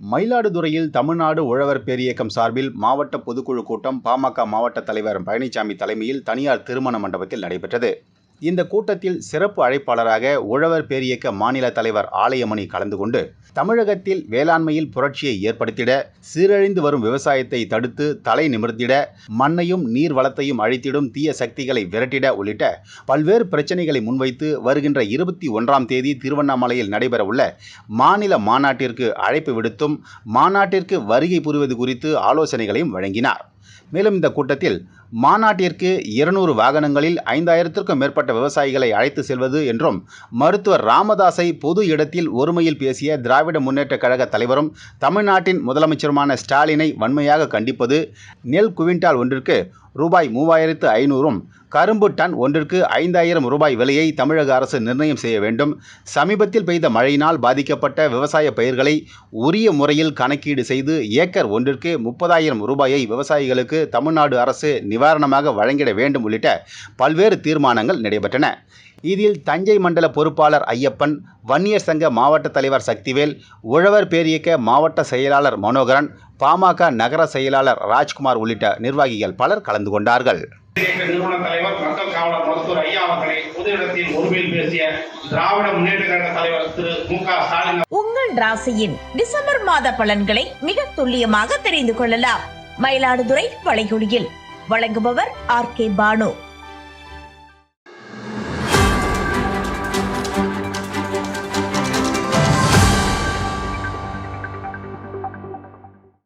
மயிலாடுதுறையில் தமிழ்நாடு உழவர் பேரியக்கம் சார்பில் மாவட்ட பொதுக்குழு கூட்டம் பாமக மாவட்ட தலைவர் பழனிசாமி தலைமையில் தனியார் திருமண மண்டபத்தில் நடைபெற்றது. இந்த கூட்டத்தில் சிறப்பு அழைப்பாளராக உழவர் பேரியக்க மாநில தலைவர் ஆலயமணி கலந்து கொண்டு தமிழகத்தில் வேளாண்மையில் புரட்சியை ஏற்படுத்திட சீரழிந்து வரும் விவசாயத்தை தடுத்து தலை நிமிர்த்திட மண்ணையும் நீர் வளத்தையும் அழித்திடும் தீய சக்திகளை விரட்டிட உள்ளிட்ட பல்வேறு பிரச்சனைகளை முன்வைத்து வருகின்ற இருபத்தி ஒன்றாம் தேதி திருவண்ணாமலையில் நடைபெறவுள்ள மாநில மாநாட்டிற்கு அழைப்பு விடுத்தும் மாநாட்டிற்கு வருகை புரிவது குறித்து ஆலோசனைகளையும் வழங்கினார். மேலும் இந்த கூட்டத்தில் மாநாட்டிற்கு இருநூறு வாகனங்களில் ஐந்தாயிரத்திற்கும் மேற்பட்ட விவசாயிகளை அழைத்து செல்வது என்றும் மருத்துவர் ராமதாஸை பொது இடத்தில் ஒருமையில் பேசிய திராவிட முன்னேற்றக் கழக தலைவரும் தமிழ்நாட்டின் முதலமைச்சருமான ஸ்டாலினை வன்மையாக கண்டிப்பது நெல் குவிண்டால் ஒன்றிற்கு ரூபாய் மூவாயிரத்து ஐநூறும் கரும்பு டன் ஒன்றிற்கு ஐந்தாயிரம் ரூபாய் விலையை தமிழக அரசு நிர்ணயம் செய்ய வேண்டும். சமீபத்தில் பெய்த மழையினால் பாதிக்கப்பட்ட விவசாய பயிர்களை உரிய முறையில் கணக்கீடு செய்து ஏக்கர் ஒன்றிற்கு முப்பதாயிரம் ரூபாயை விவசாயிகளுக்கு தமிழ்நாடு அரசு நிவாரணமாக வழங்கிட வேண்டும் உள்ளிட்ட பல்வேறு தீர்மானங்கள் நடைபெற்றன. இதில் தஞ்சை மண்டல பொறுப்பாளர் ஐயப்பன் வன்னியர் சங்க மாவட்ட தலைவர் சக்திவேல் உழவர் பேரியக்க மாவட்ட செயலாளர் மனோகரன் பாமக நகர செயலாளர் ராஜ்குமார் உள்ளிட்ட நிர்வாகிகள் பலர் கலந்து கொண்டார்கள். நிறுவன தலைவர் மக்கள் காவலர் மருத்துவர் ஐயா அவர்களை பொது இடத்தில் ஒருமையில் பேசிய திராவிட முன்னேற்ற கழக தலைவர் திரு மு க ஸ்டாலின் உங்கள் ராசியின் டிசம்பர் மாத பலன்களை மிக துல்லியமாக தெரிந்து கொள்ளலாம். மயிலாடுதுறை வளைகுடியில் வழங்குபவர் ஆர் கே பானு.